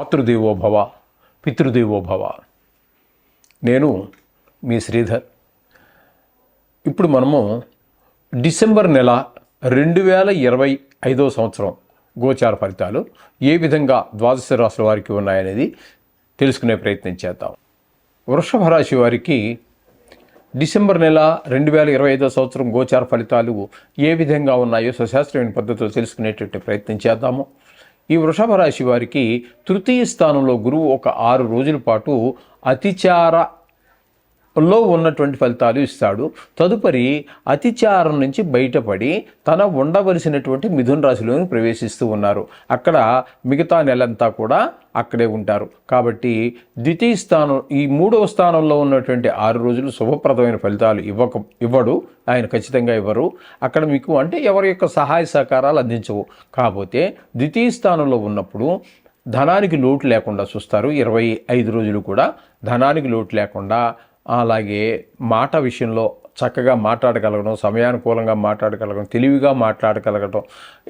మాతృదేవోభవ పితృదేవోభవ నేను మీ శ్రీధర్. ఇప్పుడు మనము డిసెంబర్ నెల రెండు వేల ఇరవై ఐదో సంవత్సరం గోచార ఫలితాలు ఏ విధంగా ద్వాదశ రాశుల వారికి ఉన్నాయనేది తెలుసుకునే ప్రయత్నం చేద్దాం. వృషభ రాశి వారికి డిసెంబర్ నెల రెండు వేల ఇరవై ఐదో సంవత్సరం గోచార ఫలితాలు ఏ విధంగా ఉన్నాయో సశాస్త్రమైన పద్ధతిలో తెలుసుకునేటువంటి ప్రయత్నం చేద్దాము. ఈ వృషభ రాశి వారికి తృతీయ స్థానంలో గురువు ఒక ఆరు రోజుల పాటు అతిచార లో ఉన్నటువంటి ఫలితాలు ఇస్తాడు. తదుపరి అతిచారం నుంచి బయటపడి తన ఉండవలసినటువంటి మిథున రాశిలోని ప్రవేశిస్తూ ఉన్నారు. అక్కడ మిగతా నెలంతా కూడా అక్కడే ఉంటారు. కాబట్టి ద్వితీయ స్థానం ఈ మూడవ స్థానంలో ఉన్నటువంటి ఆరు రోజులు శుభప్రదమైన ఫలితాలు ఇవ్వక ఇవ్వడు. ఆయన ఖచ్చితంగా ఇవ్వరు. అక్కడ మీకు అంటే ఎవరి యొక్క సహాయ సహకారాలు అందించవు. కాకపోతే ద్వితీయ స్థానంలో ఉన్నప్పుడు ధనానికి లోటు లేకుండా చూస్తారు. ఇరవై ఐదు రోజులు కూడా ధనానికి లోటు లేకుండా అలాగే మాట విషయంలో చక్కగా మాట్లాడగలగడం సమయానుకూలంగా మాట్లాడగలగడం తెలివిగా మాట్లాడగలగడం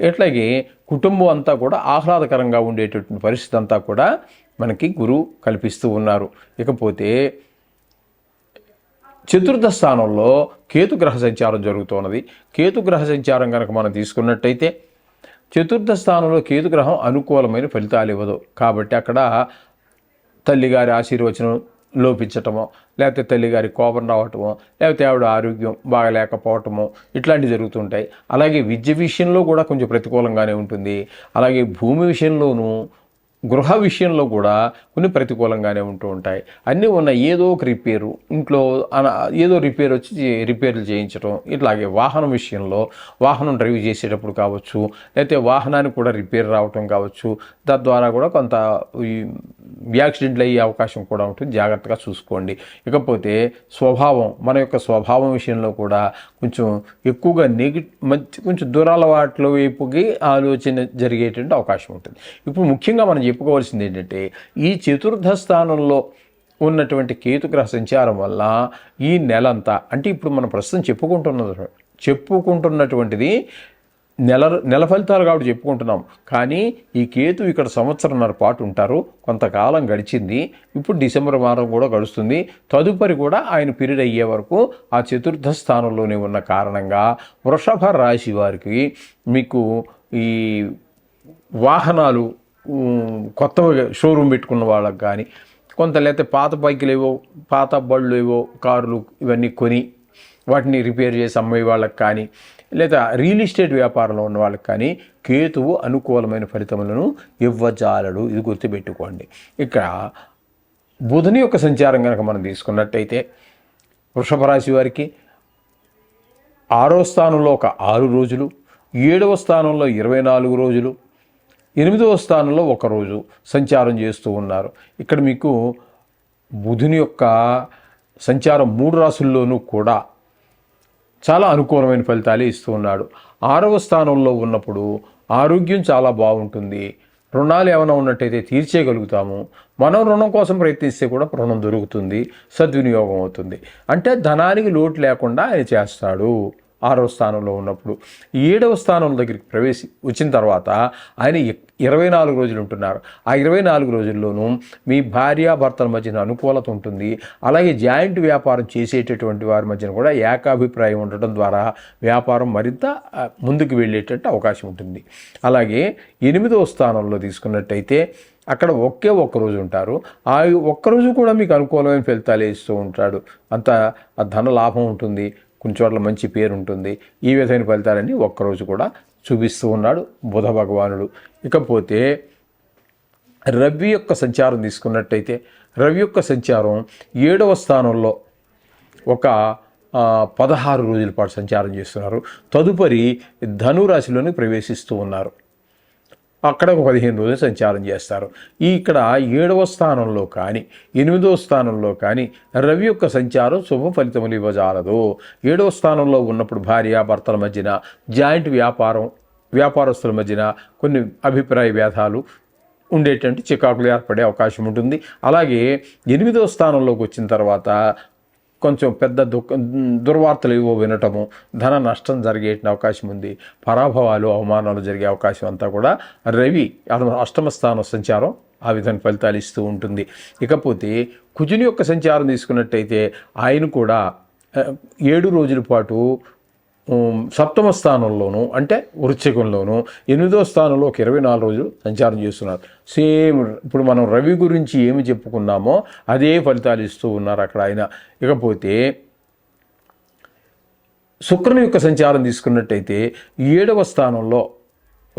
ఇట్లాగే కుటుంబం అంతా కూడా ఆహ్లాదకరంగా ఉండేటటువంటి పరిస్థితి అంతా కూడా మనకి గురువు కల్పిస్తూ ఉన్నారు. ఇకపోతే చతుర్థ స్థానంలో కేతు గ్రహ సంచారం జరుగుతున్నది. కేతు గ్రహ సంచారం కనుక మనం తీసుకున్నట్టయితే చతుర్థ స్థానంలో కేతు గ్రహం అనుకూలమైన ఫలితాలు ఇవ్వదు. కాబట్టి అక్కడ తల్లిగారి ఆశీర్వచనం లోపించటము లేకపోతే తల్లిగారి కోపం రావటము లేకపోతే ఆవిడ ఆరోగ్యం బాగలేకపోవటము ఇట్లాంటివి జరుగుతుంటాయి. అలాగే విద్య విషయంలో కూడా కొంచెం ప్రతికూలంగానే ఉంటుంది. అలాగే భూమి విషయంలోనూ గృహ విషయంలో కూడా కొన్ని ప్రతికూలంగానే ఉంటూ ఉంటాయి. అన్నీ ఉన్న ఏదో ఒక రిపేరు ఇంట్లో అన- ఏదో రిపేర్ వచ్చి రిపేర్లు చేయించడం ఇట్లాగే వాహనం విషయంలో వాహనం డ్రైవ్ చేసేటప్పుడు కావచ్చు లేకపోతే వాహనానికి కూడా రిపేర్ రావటం కావచ్చు తద్వారా కూడా కొంత ఈ యాక్సిడెంట్లు అయ్యే అవకాశం కూడా ఉంటుంది. జాగ్రత్తగా చూసుకోండి. ఇకపోతే స్వభావం మన యొక్క స్వభావం విషయంలో కూడా కొంచెం ఎక్కువగా నెగి మంచి కొంచెం దురలవాట్ల వైపుకి ఆలోచన జరిగేటువంటి అవకాశం ఉంటుంది. ఇప్పుడు ముఖ్యంగా మనం చెప్పుకోవాల్సింది ఏంటంటే ఈ చతుర్థ స్థానంలో ఉన్నటువంటి కేతుగ్రహ సంచారం వల్ల ఈ నెలంతా అంటే ఇప్పుడు మనం ప్రస్తుతం చెప్పుకుంటున్న చెప్పుకుంటున్నటువంటిది నెల నెల ఫలితాలు కాబట్టి చెప్పుకుంటున్నాం. కానీ ఈ కేతు ఇక్కడ సంవత్సరంన్నర పాటు ఉంటారు కొంతకాలం గడిచింది ఇప్పుడు డిసెంబర్ వారం కూడా గడుస్తుంది. తదుపరి కూడా ఆయన పీరియడ్ అయ్యే వరకు ఆ చతుర్థ స్థానంలోనే ఉన్న కారణంగా వృషభ రాశి వారికి మీకు ఈ వాహనాలు కొత్త కొత్తగా షోరూమ్ పెట్టుకున్న వాళ్ళకి కానీ కొంత లేకపోతే పాత బైకులు ఏవో పాత బళ్ళు ఏవో కార్లు ఇవన్నీ కొని వాటిని రిపేర్ చేసి అమ్మే వాళ్ళకి కానీ లేదా రియల్ ఎస్టేట్ వ్యాపారంలో ఉన్న వాళ్ళకి కానీ కేతువు అనుకూలమైన ఫలితములను ఇవ్వజాలడు. ఇది గుర్తుపెట్టుకోండి. ఇక్కడ బుధుని యొక్క సంచారం కనుక మనం తీసుకున్నట్టయితే వృషభ రాశి వారికి ఆరో స్థానంలో ఒక ఆరు రోజులు ఏడవ స్థానంలో ఇరవై నాలుగు రోజులు ఎనిమిదవ స్థానంలో ఒకరోజు సంచారం చేస్తూ ఉన్నారు. ఇక్కడ మీకు బుధుని యొక్క సంచారం మూడు రాసుల్లోనూ కూడా చాలా అనుకూలమైన ఫలితాలే ఇస్తూ ఉన్నాడు. ఆరవ స్థానంలో ఉన్నప్పుడు ఆరోగ్యం చాలా బాగుంటుంది. రుణాలు ఏమైనా ఉన్నట్టయితే తీర్చేయగలుగుతాము. మనం రుణం కోసం ప్రయత్నిస్తే కూడా రుణం దొరుకుతుంది. సద్వినియోగం అవుతుంది. అంటే ధనానికి లోటు లేకుండా ఆయన చేస్తాడు. ఆరవ స్థానంలో ఉన్నప్పుడు ఏడవ స్థానం దగ్గరికి ప్రవేశి వచ్చిన తర్వాత ఆయన ఇరవై నాలుగు రోజులు ఉంటున్నారు. ఆ ఇరవై నాలుగు రోజుల్లోనూ మీ భార్యాభర్తల మధ్యన అనుకూలత ఉంటుంది. అలాగే జాయింట్ వ్యాపారం చేసేటటువంటి వారి మధ్యన కూడా ఏకాభిప్రాయం ఉండటం ద్వారా వ్యాపారం మరింత ముందుకు వెళ్ళేటట్టు అవకాశం ఉంటుంది. అలాగే ఎనిమిదవ స్థానంలో తీసుకున్నట్టయితే అక్కడ ఒకే ఒక్క రోజు ఉంటారు. ఆ ఒక్కరోజు కూడా మీకు అనుకూలమైన ఫలితాలు ఇస్తూ ఉంటాడు. అంత ధన లాభం ఉంటుంది. కొన్ని చోట్ల మంచి పేరు ఉంటుంది ఈ విధమైన ఫలితాలన్నీ ఒక్కరోజు కూడా చూపిస్తూ ఉన్నాడు బుధ భగవానుడు. ఇకపోతే రవి యొక్క సంచారం తీసుకున్నట్టయితే రవి యొక్క సంచారం ఏడవ స్థానంలో ఒక పదహారు రోజుల పాటు సంచారం చేస్తున్నారు. తదుపరి ధనురాశిలోని ప్రవేశిస్తూ ఉన్నారు. అక్కడ ఒక పదిహేను రోజులు సంచారం చేస్తారు. ఈ ఇక్కడ ఏడవ స్థానంలో కానీ ఎనిమిదవ స్థానంలో కానీ రవి యొక్క సంచారం శుభ ఫలితములు ఇవ్వజాలదు. ఏడవ స్థానంలో ఉన్నప్పుడు భార్య భర్తల మధ్యన జాయింట్ వ్యాపారం వ్యాపారస్తుల మధ్యన కొన్ని అభిప్రాయ భేదాలు ఉండేటువంటి చికాకులు ఏర్పడే అవకాశం ఉంటుంది. అలాగే ఎనిమిదవ స్థానంలోకి వచ్చిన తర్వాత కొంచెం పెద్ద దుఃఖ దుర్వార్తలు ఇవో వినటము ధన నష్టం జరిగే అవకాశం ఉంది. పరాభవాలు అవమానాలు జరిగే అవకాశం అంతా కూడా రవి అష్టమ స్థానం సంచారం ఆ విధంగా ఫలితాలు ఇస్తూ ఉంటుంది. ఇకపోతే కుజుని యొక్క సంచారం తీసుకున్నట్టయితే ఆయన కూడా ఏడు రోజుల పాటు సప్తమ స్థానంలోను అంటే వృశ్చికంలోను ఎనిమిదో స్థానంలో ఒక ఇరవై నాలుగు రోజులు సంచారం చేస్తున్నారు. సేమ్ ఇప్పుడు మనం రవి గురించి ఏమి చెప్పుకున్నామో అదే ఫలితాలు ఇస్తూ ఉన్నారు అక్కడ ఆయన. ఇకపోతే శుక్రుని యొక్క సంచారం తీసుకున్నట్టయితే ఏడవ స్థానంలో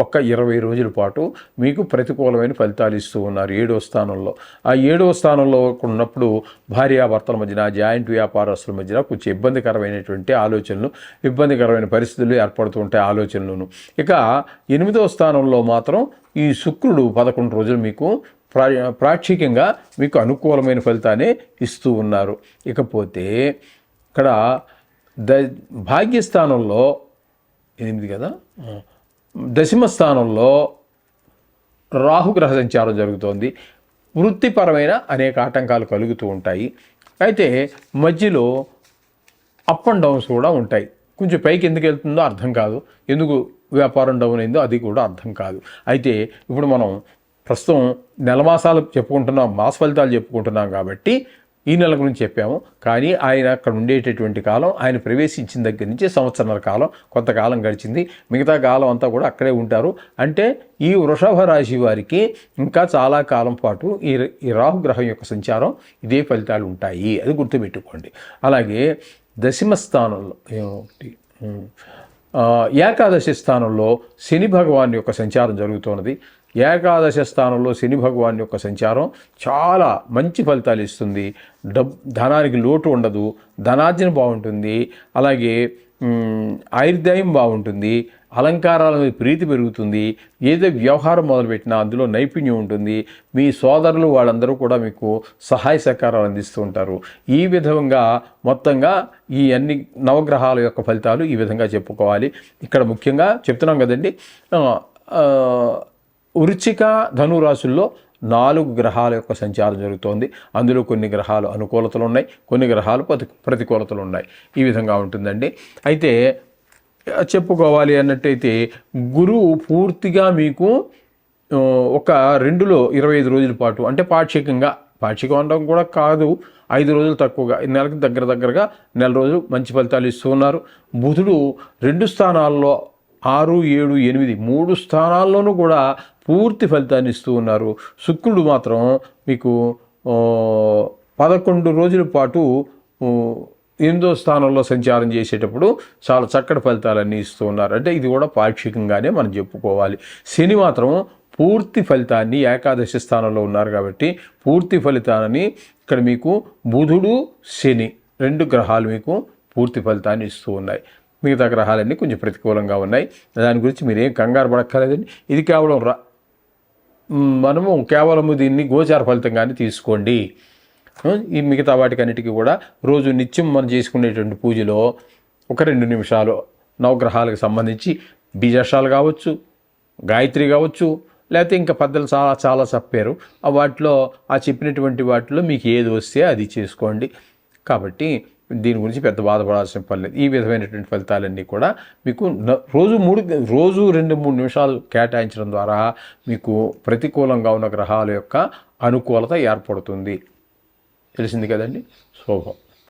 ఒక్క ఇరవై రోజుల పాటు మీకు ప్రతికూలమైన ఫలితాలు ఇస్తూ ఉన్నారు ఏడో స్థానంలో. ఆ ఏడవ స్థానంలో ఉన్నప్పుడు భార్యాభర్తల మధ్యన జాయింట్ వ్యాపారస్తుల మధ్యన కొంచెం ఇబ్బందికరమైనటువంటి ఆలోచనలు ఇబ్బందికరమైన పరిస్థితులు ఏర్పడుతుంటే ఆలోచనలను. ఇక ఎనిమిదో స్థానంలో మాత్రం ఈ శుక్రుడు పదకొండు రోజులు మీకు ప్రా ప్రాక్షికంగా మీకు అనుకూలమైన ఫలితాన్ని ఇస్తూ ఉన్నారు. ఇకపోతే ఇక్కడ ద భాగ్యస్థానంలో ఎనిమిది కదా? దశమ స్థానంలో రాహుగ్రహ సంచారం జరుగుతోంది. వృత్తిపరమైన అనేక ఆటంకాలు కలుగుతూ ఉంటాయి. అయితే మధ్యలో అప్ అండ్ డౌన్స్ కూడా ఉంటాయి. కొంచెం పైకి ఎందుకు వెళ్తుందో అర్థం కాదు. ఎందుకు వ్యాపారం డౌన్ అయిందో అది కూడా అర్థం కాదు. అయితే ఇప్పుడు మనం ప్రస్తుతం నెల మాసాలు చెప్పుకుంటున్నాం మాస ఫలితాలు చెప్పుకుంటున్నాం కాబట్టి ఈ నెల గురించి చెప్పాము. కానీ ఆయన అక్కడ ఉండేటటువంటి కాలం ఆయన ప్రవేశించిన దగ్గర నుంచి సంవత్సరాల కాలం కొంతకాలం గడిచింది. మిగతా కాలం అంతా కూడా అక్కడే ఉంటారు. అంటే ఈ వృషభ రాశి వారికి ఇంకా చాలా కాలం పాటు ఈ ఈ రాహుగ్రహం యొక్క సంచారం ఇదే ఫలితాలు ఉంటాయి అది గుర్తుపెట్టుకోండి. అలాగే దశమ స్థానంలో ఏకాదశి స్థానంలో శని భగవాన్ యొక్క సంచారం జరుగుతున్నది. ఏకాదశ స్థానంలో శని భగవాన్ యొక్క సంచారం చాలా మంచి ఫలితాలు ఇస్తుంది. డబ్ ధనానికి లోటు ఉండదు. ధనార్జన బాగుంటుంది. అలాగే ఆయుర్దాయం బాగుంటుంది. అలంకారాల మీద ప్రీతి పెరుగుతుంది. ఏదో వ్యవహారం మొదలుపెట్టినా అందులో నైపుణ్యం ఉంటుంది. మీ సోదరులు వాళ్ళందరూ కూడా మీకు సహాయ సహకారాలు అందిస్తూ ఉంటారు. ఈ విధంగా మొత్తంగా ఈ అన్ని నవగ్రహాల యొక్క ఫలితాలు ఈ విధంగా చెప్పుకోవాలి. ఇక్కడ ముఖ్యంగా చెప్తున్నాం కదండి వృచ్చిక ధనురాశుల్లో నాలుగు గ్రహాల యొక్క సంచారం జరుగుతోంది. అందులో కొన్ని గ్రహాలు అనుకూలతలు ఉన్నాయి కొన్ని గ్రహాలు ప్రతి ప్రతికూలతలు ఉన్నాయి. ఈ విధంగా ఉంటుందండి. అయితే చెప్పుకోవాలి అన్నట్టయితే గురువు పూర్తిగా మీకు ఒక రెండులో ఇరవై ఐదు రోజుల పాటు అంటే పాక్షికంగా పాక్షికం అనడం కూడా కాదు ఐదు రోజులు తక్కువగా నెలకి దగ్గర దగ్గరగా నెల రోజులు మంచి ఫలితాలు ఇస్తున్నారు బుధుడు రెండు స్థానాల్లో ఆరు ఏడు ఎనిమిది మూడు స్థానాల్లోనూ కూడా పూర్తి ఫలితాన్ని ఇస్తూ ఉన్నారు. శుక్రుడు మాత్రం మీకు పదకొండు రోజుల పాటు ఎనిమిదో స్థానంలో సంచారం చేసేటప్పుడు చాలా చక్కటి ఫలితాలన్నీ ఇస్తూ ఉన్నారు. అంటే ఇది కూడా పాక్షికంగానే మనం చెప్పుకోవాలి. శని మాత్రం పూర్తి ఫలితాన్ని ఏకాదశి స్థానంలో ఉన్నారు కాబట్టి పూర్తి ఫలితాన్ని ఇక్కడ మీకు బుధుడు శని రెండు గ్రహాలు మీకు పూర్తి ఫలితాన్ని ఇస్తూ ఉన్నాయి. మిగతా గ్రహాలన్నీ కొంచెం ప్రతికూలంగా ఉన్నాయి. దాని గురించి మీరేం కంగారు పడక్కర్లేదండి. ఇది కేవలం రా మనము కేవలము దీన్ని గోచార ఫలితంగానే తీసుకోండి. ఈ మిగతా వాటికన్నిటికీ కూడా రోజు నిత్యం మనం చేసుకునేటువంటి పూజలో ఒక రెండు నిమిషాలు నవగ్రహాలకు సంబంధించి బీజాషాలు కావచ్చు గాయత్రి కావచ్చు లేకపోతే ఇంకా పద్ధతులు చాలా చాలా చెప్పారు. వాటిలో ఆ చెప్పినటువంటి వాటిలో మీకు ఏది వస్తే అది చేసుకోండి. కాబట్టి దీని గురించి పెద్ద బాధపడాల్సిన పని లేదు. ఈ విధమైనటువంటి ఫలితాలన్నీ కూడా మీకు న- రోజు మూడు రోజు రెండు మూడు నిమిషాలు కేటాయించడం ద్వారా మీకు ప్రతికూలంగా ఉన్న గ్రహాల యొక్క అనుకూలత ఏర్పడుతుంది. తెలిసింది కదండి? శోభం.